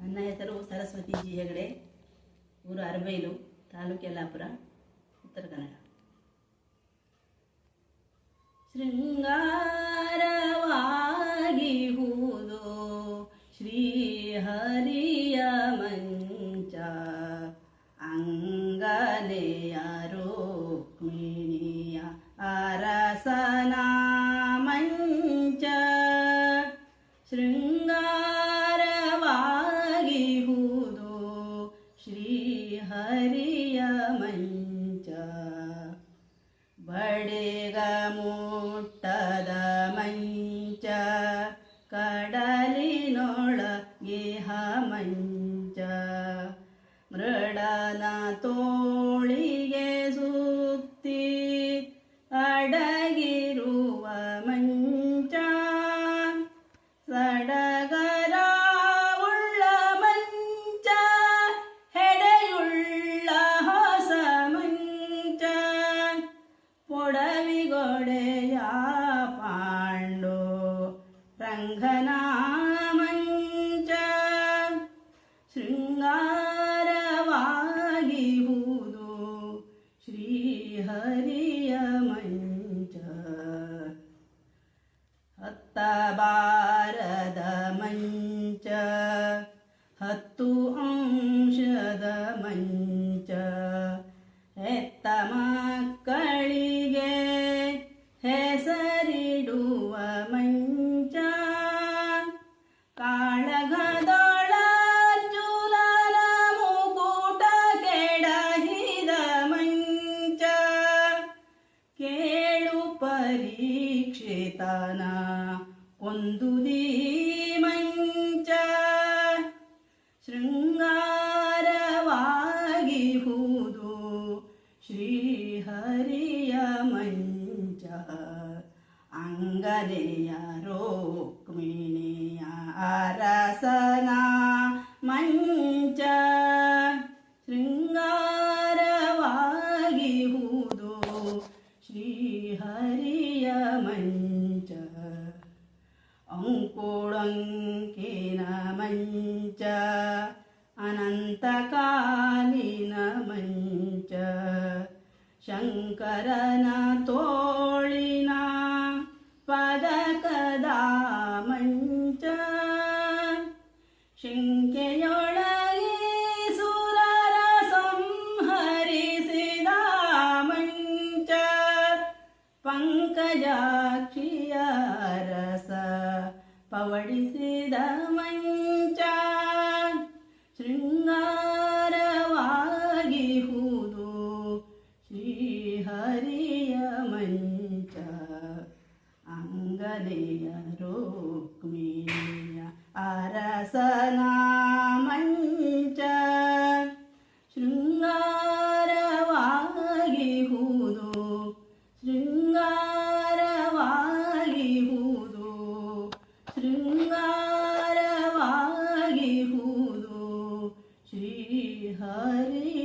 ನನ್ನ ಹೆಸರು ಸರಸ್ವತಿ ಜಿ ಹೆಗಡೆ ಊರು ಅರಬೈಲು ತಾಲೂಕು ಯಲ್ಲಾಪುರ ಉತ್ತರ ಕನ್ನಡ. ಶೃಂಗಾರವಾಗಿ ಹೂದೋ ಶ್ರೀಹರಿಯ ಬಡೆಗ ಮುಟ್ಟದ ಮಂಚ ಕಡಲಿನೊಳಗೆ ಮಂಚ ಮೃಡನ ತೋಳಿಗೆ ರಂಗನ ಮಂಚ ಶೃಂಗಾರವಾಗಿ ಹೂದು ಶ್ರೀಹರಿಯ ಮಂಚ. ಹತ್ತ ಬಾರದ ಮಂಚ, ಹತ್ತು ಅಂಶದ ಮಂಚ. ಹೆತ್ತ ಮಕ್ಕಳಿಗೆ ಹೆಸರಿಡುವ ಮಂಚ. ಪರೀಕ್ಷಿತನ ಕೊಂದುದಿ ಮಂಚ ಶೃಂಗಾರವಾಗಿ ಹೂದು ಶ್ರೀಹರಿಯ ಮಂಚ ಅಂಗನೆಯ ರೋಕ್ಮಿಣಿಯ ಅರಸನ ಮಂಚ मञ्च अनन्तकालीनमञ्च मञ्च शङ्करनतोलिना पदकदामञ्च शङ्कयोसुरसंहरिषिदामञ्च पङ्कजाक्षि ಪವಡಿಸಿದ ಮಂಚ ಶೃಂಗಾರವಾಗಿ ಹೂದು ಶ್ರೀಹರಿಯ ಮಂಚ. ಅಂಗನೆಯ ರೋಕ್ಮಿಯ ಅರಸನ हरे